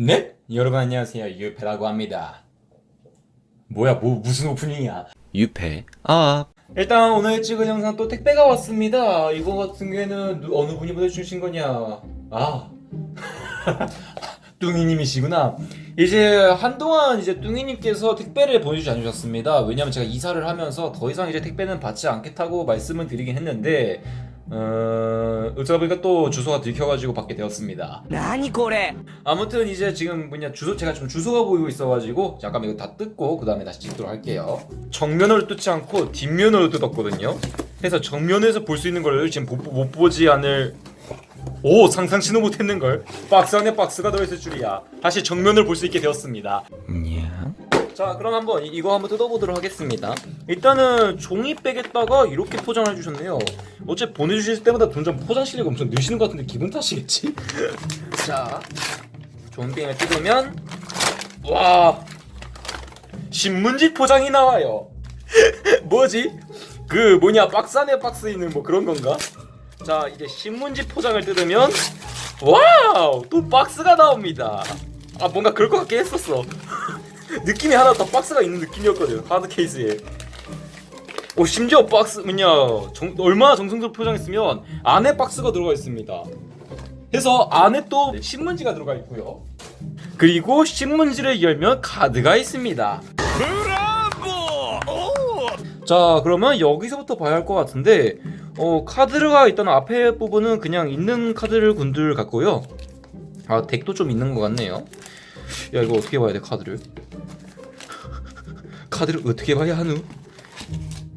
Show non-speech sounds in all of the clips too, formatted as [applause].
네? 여러분 안녕하세요. 유페라고 합니다. 뭐야 뭐 무슨 오프닝이야? 유패 아 일단 오늘 찍은 영상 또 택배가 왔습니다. 이거 같은 경우에는 누- 어느 분이 보내주신 거냐? 아. [laughs] 뚱이님이시구나. 이제 한동안 이제 뚱이님께서 택배를 보내주지 않으셨습니다. 왜냐면 제가 이사를 하면서 더 이상 이제 택배는 받지 않겠다고 말씀을 드리긴 했는데 어, 어쩌다 보니까 또 주소가 들켜가지고 받게 되었습니다. 나니 고래. 아무튼 이제 지금 뭐냐 주소 제가 좀 주소가 보이고 있어가지고 잠깐 이거 다 뜯고 그 다음에 다시 찍도록 할게요. 정면으로 뜯지 않고 뒷면으로 뜯었거든요. 그래서 정면에서 볼 수 있는 걸 지금 못, 못 보지 않을 오 상상치도 못했는 걸 박스 안에 박스가 들어있을 줄이야. 다시 정면을 볼 수 있게 되었습니다. 음, 예. 자 그럼 한번 이- 이거 한번 뜯어보도록 하겠습니다. 일단은 종이백에다가 이렇게 포장을 해주셨네요. 어째 보내주실 때마다 점점 포장 실력이 엄청 느시는 것 같은데 기분 탓이겠지? [laughs] 자 종이백을 뜯으면 와 신문지 포장이 나와요. [laughs] 뭐지? 그 뭐냐 박스 안에 박스 있는 뭐 그런 건가? 자 이제 신문지 포장을 뜯으면 와우 또 박스가 나옵니다. 아 뭔가 그럴 것 같긴 했었어. 느낌이 하나 더 박스가 있는 느낌이었거든 하드 케이스에. 오 심지어 박스 뭐냐 정, 얼마나 정성스럽게 포장했으면 안에 박스가 들어가 있습니다. 그래서 안에 또 신문지가 들어가 있고요. 그리고 신문지를 열면 카드가 있습니다. 자 그러면 여기서부터 봐야 할 것 같은데 어 카드가 일단 앞에 부분은 그냥 있는 카드를 군들 같고요. 아 덱도 좀 있는 것 같네요. 야 이거 어떻게 봐야 돼 카드를 카드를 어떻게 봐야 하누?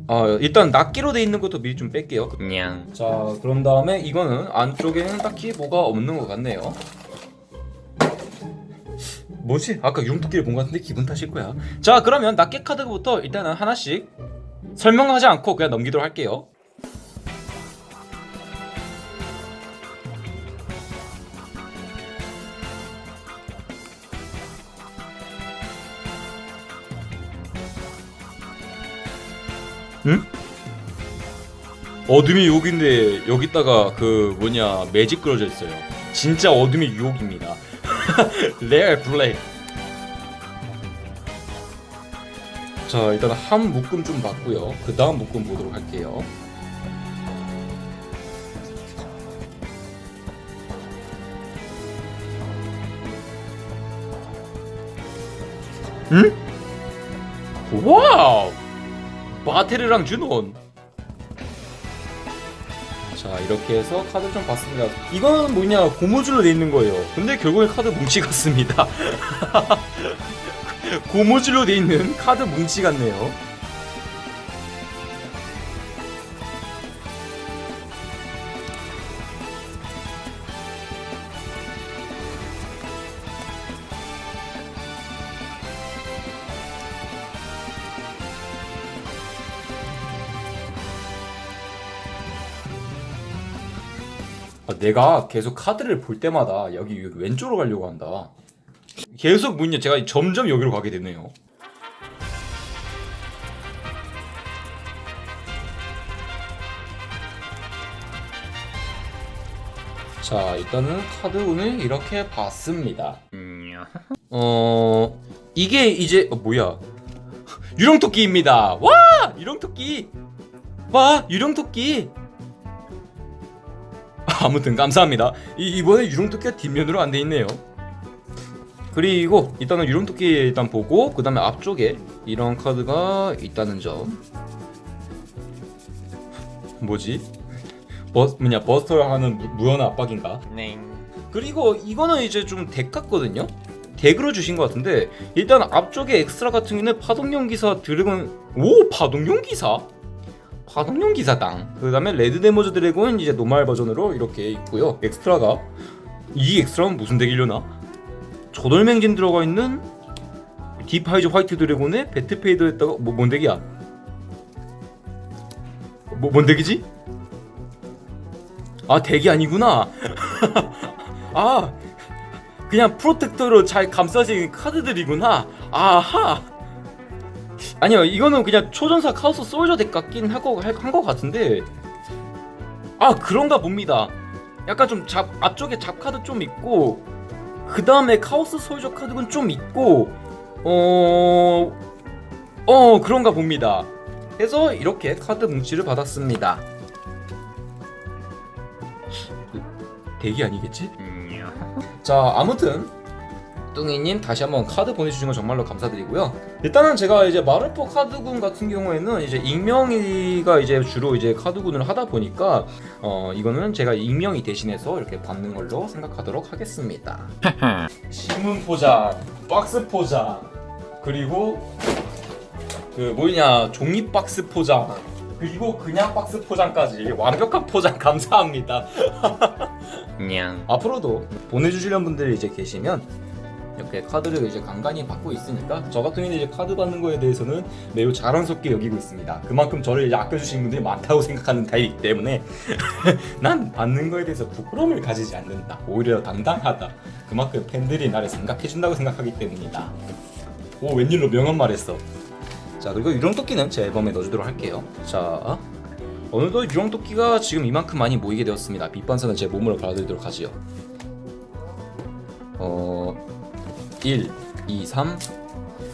아 일단 낱개로 돼 있는 것도 미리 좀 뺄게요. 냥 자 그런 다음에 이거는 안쪽에는 딱히 뭐가 없는 것 같네요. 뭐지? 아까 융토끼를 본 것 같은데 기분 탓일 거야. 자 그러면 낱개 카드부터 일단은 하나씩 설명하지 않고 그냥 넘기도록 할게요. 응? 어둠이 유혹인데 여기다가 그 뭐냐 매직 그려져 있어요. 진짜 어둠이 유혹입니다. 레알 블랙. 자 일단 한 묶음 좀 봤고요. 그 다음 묶음 보도록 할게요. 응? 와우! 바테르랑 주논. 자 이렇게 해서 카드 좀 봤습니다. 이건 뭐냐 고무줄로 돼 있는 거예요. 근데 결국엔 카드 뭉치 같습니다. [laughs] 고무줄로 돼 있는 카드 뭉치 같네요. 아, 내가 계속 카드를 볼 때마다 여기, 여기 왼쪽으로 가려고 한다. 계속 뭐냐 제가 점점 여기로 가게 되네요. 자 일단은 카드 운을 이렇게 봤습니다. 냐어 이게 이제 어, 뭐야 [laughs] 유령토끼입니다. 와 유령토끼 와 유령토끼 [laughs] 아무튼 감사합니다. 이, 이번에 유령토끼가 뒷면으로 안 돼 있네요. 그리고 일단은 유령토끼 일단 보고 그 다음에 앞쪽에 이런 카드가 있다는 점. 뭐지? 버 뭐냐 버스터랑 하는 무- 무연한 압박인가? 넹 그리고 이거는 이제 좀 덱 같거든요. 덱으로 주신 것 같은데 일단 앞쪽에 엑스트라 같은 경우는 파동용 기사 드래곤 오 파동용 기사 파동용 기사당. 그 다음에 레드 데모즈 드래곤 이제 노말 버전으로 이렇게 있고요. 엑스트라가. 이 엑스트라는 무슨 덱이려나? 조돌맹진 들어가 있는 디파이즈 화이트 드래곤의 배트페이더 했다가 뭐, 뭔 덱이야? 뭐, 뭔 덱이지? 아 덱이 아니구나. [laughs] 아 그냥 프로텍터로 잘 감싸진 카드들이구나. 아하 아니요 이거는 그냥 초전사 카오스 솔저 덱 같긴 한거 같은데. 아 그런가 봅니다. 약간 좀 잡 앞쪽에 잡 카드 좀 있고 그 다음에 카오스 소유적 카드군 좀 있고 어... 어 그런가 봅니다. 해서 이렇게 카드 뭉치를 받았습니다. 대기 아니겠지? 자 아무튼 뚱이님 다시 한번 카드 보내주신 거 정말로 감사드리고요. 일단은 제가 이제 마르포 카드군 같은 경우에는 이제 익명이가 이제 주로 이제 카드군을 하다 보니까 어 이거는 제가 익명이 대신해서 이렇게 받는 걸로 생각하도록 하겠습니다. [laughs] 신문 포장, 박스 포장, 그리고 그 뭐냐 종이 박스 포장, 그리고 그냥 박스 포장까지 완벽한 포장 [laughs] 감사합니다. 냥. 앞으로도 보내주시는 분들이 이제 계시면 이렇게 카드를 이제 간간히 받고 있으니까 저 같은 경우는 이제 카드 받는 거에 대해서는 매우 자랑스럽게 여기고 있습니다. 그만큼 저를 이제 아껴주시는 분들이 많다고 생각하는 타입이기 때문에 [laughs] 난 받는 거에 대해서 부끄러움을 가지지 않는다. 오히려 당당하다. 그만큼 팬들이 나를 생각해준다고 생각하기 때문이다. 오 웬일로 명언 말했어. 자 그리고 유령토끼는 제 앨범에 넣어주도록 할게요. 자 어느덧 유령토끼가 지금 이만큼 많이 모이게 되었습니다. 밑반사는 제 몸으로 받아들이도록 하지요. 어 1, 2, 3,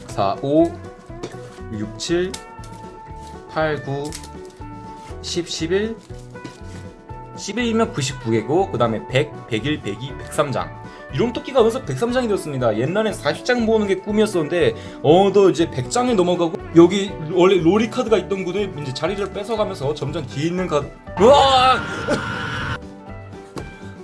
4, 5, 6, 7, 8, 9, 10, 11 11이면 99개고 그 다음에 100, 101, 102, 103장. 유령토끼가 어느새 103장이 되었습니다. 옛날엔 40장 모으는 게 꿈이었었는데 어느덧 이제 100장이 넘어가고 여기 원래 로리 카드가 있던 곳에 이제 자리를 뺏어가면서 점점 뒤에 있는 카드 으아!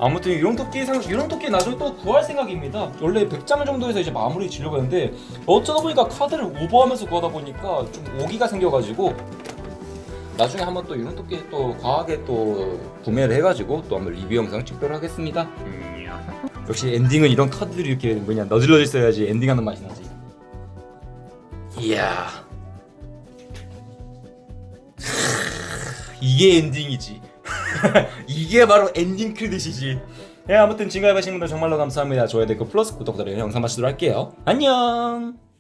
아무튼 유령토끼 상 유령토끼 나중에 또 구할 생각입니다. 원래 100장 정도에서 이제 마무리 지려고 했는데 어쩌다 보니까 카드를 오버하면서 구하다 보니까 좀 오기가 생겨가지고 나중에 한번 또 유령토끼 또 과하게 또 구매를 해가지고 또 한번 리뷰 영상 찍도록 하겠습니다. 역시 엔딩은 이런 카드들이 이렇게 뭐냐 너질러져 있어야지 엔딩하는 맛이 나지. 이야. 이게 엔딩이지. [laughs] 이게 바로 엔딩 크레딧이지. 예, 아무튼 지금까지 보신 분들 정말로 감사합니다. 좋아요, 댓글, 플러스 구독, 알림 영상 마치도록 할게요. 안녕!